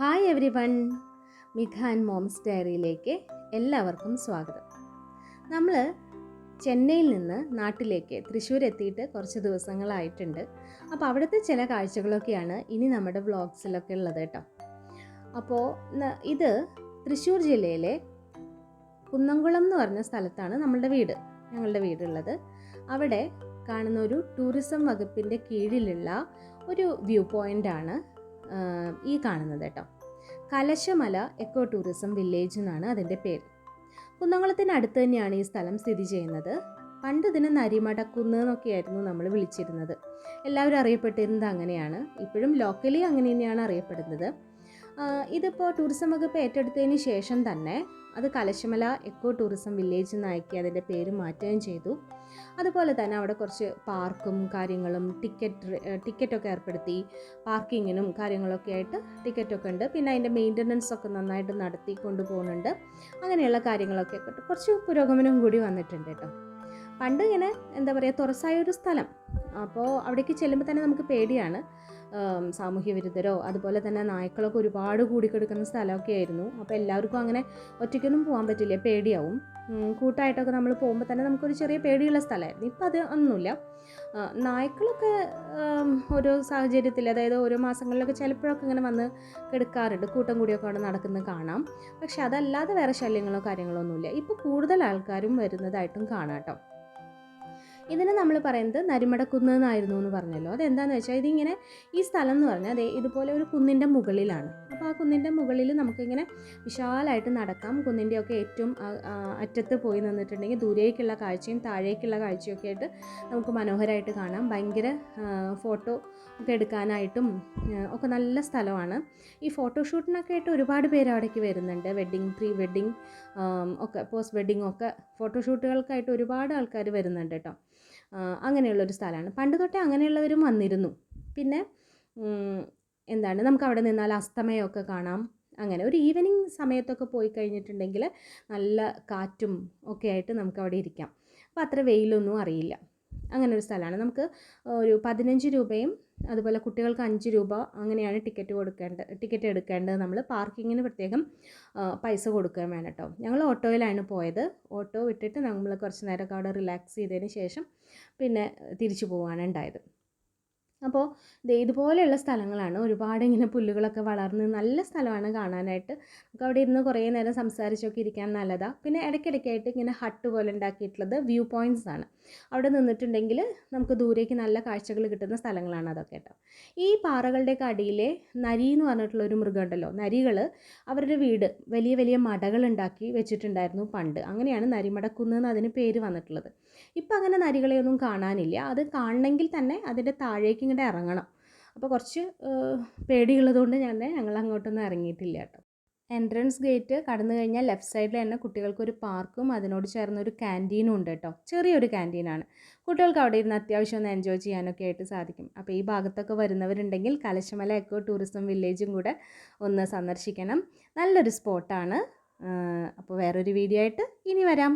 Hi everyone Mitha and moms ഡയറിയിലേക്ക് എല്ലാവർക്കും സ്വാഗതം. നമ്മൾ ചെന്നൈയിൽ നിന്ന് നാട്ടിലേക്ക് തൃശ്ശൂർ എത്തിയിട്ട് കുറച്ച് ദിവസങ്ങളായിട്ടുണ്ട്. അപ്പോൾ അവിടുത്തെ ചില കാഴ്ചകളൊക്കെയാണ് ഇനി നമ്മുടെ വ്ളോഗ്സിലൊക്കെ ഉള്ളത് കേട്ടോ. അപ്പോൾ ഇത് തൃശ്ശൂർ ജില്ലയിലെ കുന്നംകുളം എന്ന് പറഞ്ഞ സ്ഥലത്താണ് നമ്മളുടെ വീട് ഞങ്ങളുടെ വീടുള്ളത്. അവിടെ കാണുന്ന ഒരു ടൂറിസം വകുപ്പിന്റെ കീഴിലുള്ള ഒരു വ്യൂ പോയിന്റാണ് ഈ കാണുന്നത് കേട്ടോ. കലശമല എക്കോ ടൂറിസം വില്ലേജ് എന്നാണ് അതിന്റെ പേര്. കുന്നംകുളത്തിന് അടുത്ത് തന്നെയാണ് ഈ സ്ഥലം സ്ഥിതി ചെയ്യുന്നത്. പണ്ട് ഇതിന് നരിമടക്കുന്ന് എന്നൊക്കെയായിരുന്നു നമ്മൾ വിളിച്ചിരുന്നത്. എല്ലാവരും അറിയപ്പെട്ടിരുന്നത് അങ്ങനെയാണ്. ഇപ്പോഴും ലോക്കലി അങ്ങനെ തന്നെയാണ് അറിയപ്പെടുന്നത്. ഇതിപ്പോൾ ടൂറിസം വകുപ്പ് ഏറ്റെടുത്തതിന് ശേഷം തന്നെ അത് കലശമല എക്കോ ടൂറിസം വില്ലേജ് എന്നാക്കി അതിന്റെ പേര് മാറ്റുകയും ചെയ്തു. അതുപോലെ തന്നെ അവിടെ കുറച്ച് പാർക്കും കാര്യങ്ങളും ടിക്കറ്റ് ടിക്കറ്റൊക്കെ ഏർപ്പെടുത്തി പാർക്കിങ്ങിനും കാര്യങ്ങളൊക്കെ ആയിട്ട് ടിക്കറ്റൊക്കെ ഉണ്ട്. പിന്നെ അതിന്റെ മെയിന്റനൻസ് ഒക്കെ നന്നായിട്ട് നടത്തി കൊണ്ടുപോകുന്നുണ്ട്. അങ്ങനെയുള്ള കാര്യങ്ങളൊക്കെ കുറച്ച് പുരോഗമനം കൂടി വന്നിട്ടുണ്ട് കേട്ടോ. പണ്ട് ഇങ്ങനെ എന്താ പറയുക തുറസായ ഒരു സ്ഥലം. അപ്പോൾ അവിടേക്ക് ചെല്ലുമ്പോൾ തന്നെ നമുക്ക് പേടിയാണ്. സാമൂഹ്യ വിരുദ്ധരോ അതുപോലെ തന്നെ നായ്ക്കളൊക്കെ ഒരുപാട് കൂടിക്കെടുക്കുന്ന സ്ഥലമൊക്കെ ആയിരുന്നു. അപ്പോൾ എല്ലാവർക്കും അങ്ങനെ ഒറ്റയ്ക്കൊന്നും പോകാൻ പറ്റില്ല പേടിയാവും. കൂട്ടായിട്ടൊക്കെ നമ്മൾ പോകുമ്പോൾ തന്നെ നമുക്കൊരു ചെറിയ പേടിയുള്ള സ്ഥലമായിരുന്നു ഇപ്പം അത് ഒന്നുമില്ല. നായ്ക്കളൊക്കെ ഓരോ സാഹചര്യത്തിൽ അതായത് ഓരോ മാസങ്ങളിലൊക്കെ ചിലപ്പോഴൊക്കെ ഇങ്ങനെ വന്ന് കിടക്കാറുണ്ട്. കൂട്ടം കൂടിയൊക്കെ അവിടെ നടക്കുന്നത് കാണാം. പക്ഷെ അതല്ലാതെ വേറെ ശല്യങ്ങളോ കാര്യങ്ങളോ ഒന്നുമില്ല. ഇപ്പോൾ കൂടുതൽ ആൾക്കാരും വരുന്നതായിട്ടും കാണാം കേട്ടോ. ഇതിന് നമ്മൾ പറയുന്നത് നരിമടക്കുന്ന് എന്നായിരുന്നു എന്ന് പറഞ്ഞല്ലോ. അതെന്താണെന്ന് വെച്ചാൽ ഇതിങ്ങനെ ഈ സ്ഥലം എന്ന് പറഞ്ഞാൽ അതെ ഇതുപോലെ ഒരു കുന്നിന്റെ മുകളിലാണ്. അപ്പോൾ ആ കുന്നിന്റെ മുകളിൽ നമുക്കിങ്ങനെ വിശാലമായിട്ട് നടക്കാം. കുന്നിന്റെയൊക്കെ ഏറ്റവും ആ- ആ അറ്റത്ത് പോയി നിന്നിട്ടുണ്ടെങ്കിൽ ദൂരേക്കുള്ള കാഴ്ചയും താഴേക്കുള്ള കാഴ്ചയൊക്കെ ആയിട്ട് നമുക്ക് മനോഹരമായിട്ട് കാണാം. ഭയങ്കര ഫോട്ടോ ഒക്കെ എടുക്കാനായിട്ടും ഒക്കെ നല്ല സ്ഥലമാണ്. ഈ ഫോട്ടോഷൂട്ടിനൊക്കെ ആയിട്ട് ഒരുപാട് പേര് അവിടേക്ക് വരുന്നുണ്ട്. വെഡ്ഡിങ് പ്രീ വെഡ്ഡിങ് ഒക്കെ പോസ്റ്റ് വെഡ്ഡിങ് ഒക്കെ ഫോട്ടോഷൂട്ടുകൾക്കായിട്ട് ഒരുപാട് ആൾക്കാർ വരുന്നുണ്ട് കേട്ടോ. അങ്ങനെയുള്ളൊരു സ്ഥലമാണ്. പണ്ട് തൊട്ടേ അങ്ങനെയുള്ളവരും വന്നിരുന്നു. പിന്നെ എന്താണ് നമുക്ക് അവിടെ നിന്നാൽ അസ്തമയമൊക്കെ കാണാം. അങ്ങനെ ഒരു ഈവനിങ് സമയത്തൊക്കെ പോയി കഴിഞ്ഞിട്ടുണ്ടെങ്കിൽ നല്ല കാറ്റും ഒക്കെ ആയിട്ട് നമുക്ക് അവിടെ ഇരിക്കാം. അപ്പോൾ അത്ര വെയിലൊന്നും അറിയില്ല. അങ്ങനെ ഒരു സ്ഥലമാണ്. നമുക്ക് ഒരു പതിനഞ്ച് രൂപയും അതുപോലെ കുട്ടികൾക്ക് അഞ്ച് രൂപ അങ്ങനെയാണ് ടിക്കറ്റ് കൊടുക്കേണ്ടത് ടിക്കറ്റ് എടുക്കേണ്ടത്. നമ്മൾ പാർക്കിങ്ങിന് പ്രത്യേകം പൈസ കൊടുക്കാൻ വേണം ഞങ്ങൾ ഓട്ടോയിലാണ് പോയത്. ഓട്ടോ വിട്ടിട്ട് നമ്മൾ കുറച്ച് നേരമൊക്കെ അവിടെ റിലാക്സ് ചെയ്തതിന് ശേഷം പിന്നെ തിരിച്ചു പോവുകയാണ് ഉണ്ടായത്. അപ്പോൾ ഇതുപോലെയുള്ള സ്ഥലങ്ങളാണ് ഒരുപാട് ഇങ്ങനെ പുല്ലുകളൊക്കെ വളർന്ന് നല്ല സ്ഥലമാണ് കാണാനായിട്ട്. നമുക്ക് അവിടെ ഇരുന്ന് കുറേ നേരം സംസാരിച്ചൊക്കെ ഇരിക്കാൻ നല്ലതാണ് പിന്നെ ഇടയ്ക്കിടയ്ക്കായിട്ട് ഇങ്ങനെ ഹട്ട് പോലെ ഉണ്ടാക്കിയിട്ടുള്ളത് വ്യൂ പോയിന്റ്സ് ആണ്. അവിടെ നിന്നിട്ടുണ്ടെങ്കിൽ നമുക്ക് ദൂരേക്ക് നല്ല കാഴ്ചകൾ കിട്ടുന്ന സ്ഥലങ്ങളാണ് അതൊക്കെ കേട്ടോ. ഈ പാറകളുടെയൊക്കെ അടിയിലെ നരി എന്ന് പറഞ്ഞിട്ടുള്ള ഒരു മൃഗം ഉണ്ടല്ലോ. നരികൾ അവരുടെ വീട് വലിയ വലിയ മടകൾ ഉണ്ടാക്കി വെച്ചിട്ടുണ്ടായിരുന്നു പണ്ട്. അങ്ങനെയാണ് നരിമടക്കുന്ന് എന്ന് അതിന് പേര് വന്നിട്ടുള്ളത്. ഇപ്പം അങ്ങനെ നരികളെയൊന്നും കാണാനില്ല. അത് കാണണമെങ്കിൽ തന്നെ അതിന്റെ താഴേക്ക് ഇങ്ങോട്ട് ഇറങ്ങണം. അപ്പോൾ കുറച്ച് പേടിയുള്ളത് പേടിയുള്ളതുകൊണ്ട് ഞാൻ ഞങ്ങൾ അങ്ങോട്ടൊന്നും ഇറങ്ങിയിട്ടില്ല കേട്ടോ. എൻട്രൻസ് ഗേറ്റ് കടന്നു കഴിഞ്ഞാൽ ലെഫ്റ്റ് സൈഡിൽ തന്നെ കുട്ടികൾക്കൊരു പാർക്കും അതിനോട് ചേർന്ന് ഒരു ക്യാന്റീനും ഉണ്ട് കേട്ടോ. ചെറിയൊരു ക്യാന്റീനാണ് കുട്ടികൾക്ക് അവിടെ ഇരുന്ന് അത്യാവശ്യം ഒന്ന് എൻജോയ് ചെയ്യാനൊക്കെ ആയിട്ട് സാധിക്കും. അപ്പോൾ ഈ ഭാഗത്തൊക്കെ വരുന്നവരുണ്ടെങ്കിൽ കലശമല എക്കോ ടൂറിസം വില്ലേജും കൂടെ ഒന്ന് സന്ദർശിക്കണം. നല്ലൊരു സ്പോട്ടാണ് അപ്പോൾ വേറൊരു വീഡിയോ ആയിട്ട് ഇനി വരാം.